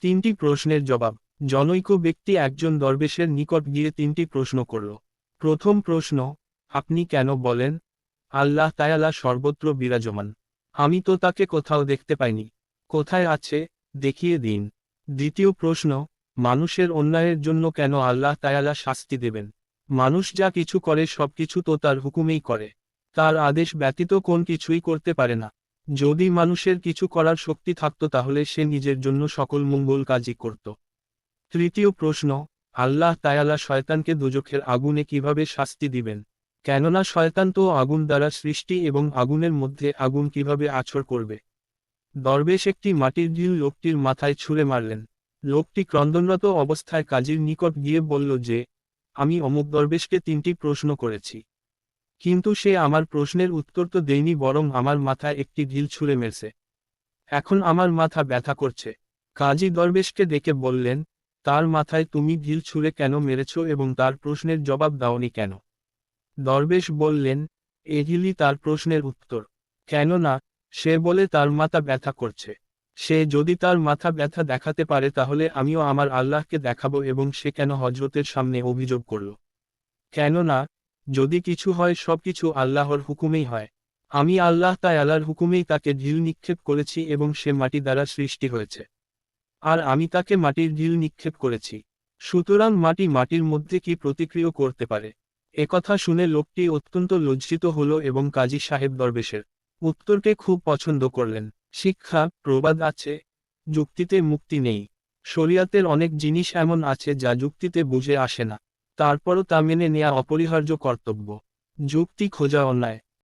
তিনটি প্রশ্নের জবাব। জনৈক ব্যক্তি একজন দরবেশের নিকট গিয়ে তিনটি প্রশ্ন করল। প্রথম প্রশ্ন, আপনি কেন বলেন, আল্লাহ তায়ালা সর্বত্র বিরাজমান। আমি তো তাকে কোথাও দেখতে পাইনি। কোথায় আছে, দেখিয়ে দিন। দ্বিতীয় প্রশ্ন, মানুষের অন্যায়ের জন্য কেন আল্লাহ তায়ালা শাস্তি দেবেন? মানুষ যা কিছু করে সবকিছু তো তার হুকুমেই করে। তার আদেশ ব্যতীত কোন কিছুই করতে পারে না। যদি মানুষের কিছু করার শক্তি থাকত তাহলে সে নিজের জন্য সকল মঙ্গল কাজই করত। তৃতীয় প্রশ্ন, আল্লাহ তায়ালা শয়তানকে দুজখের আগুনে কীভাবে শাস্তি দিবেন? কেননা শয়তান তো আগুন দ্বারা সৃষ্টি এবং আগুনের মধ্যে আগুন কীভাবে আছর করবে? দরবেশ একটি মাটির ঢিল লোকটির মাথায় ছুঁড়ে মারলেন। লোকটি ক্রন্দনরত অবস্থায় কাজীর নিকট গিয়ে বলল যে, আমি অমুক দরবেশকে তিনটি প্রশ্ন করেছি। কিন্তু সে আমার প্রশ্নের উত্তর তো দেয়নি, বরং আমার মাথায় একটি ঢিল ছুঁড়ে মেরছে। এখন আমার মাথা ব্যথা করছে। কাজী দরবেশকে ডেকে বললেন, তার মাথায় তুমি ঢিল ছুঁড়ে কেন মেরেছ এবং তার প্রশ্নের জবাব দাওনি কেন? দরবেশ বললেন, এ ঢিলই তার প্রশ্নের উত্তর। কেননা, সে বলে তার মাথা ব্যথা করছে। সে যদি তার মাথা ব্যথা দেখাতে পারে তাহলে আমিও আমার আল্লাহকে দেখাবো এবং সে কেন হজরতের সামনে অভিযোগ করল। কেননা যদি কিছু হয়, সবকিছু আল্লাহর হুকুমেই হয়। আমি আল্লাহ তাই আল্লাহর হুকুমেই তাকে ঢিল নিক্ষেপ করেছি এবং সে মাটি দ্বারা সৃষ্টি হয়েছে। আর আমি তাকে মাটির ঢিল নিক্ষেপ করেছি। সুতরাং মাটি মাটির মধ্যে কি প্রতিক্রিয়া করতে পারে? একথা শুনে লোকটি অত্যন্ত লজ্জিত হল এবং কাজী সাহেব দরবেশের উত্তরকে খুব পছন্দ করলেন। শিক্ষা, প্রবাদ আছে, যুক্তিতে মুক্তি নেই। শরিয়াতের অনেক জিনিস এমন আছে যা যুক্তিতে বুঝে আসে না। তারপরও তা মেনে নেওয়া অপরিহার্য কর্তব্য। যুক্তি খোঁজা অন্যায়।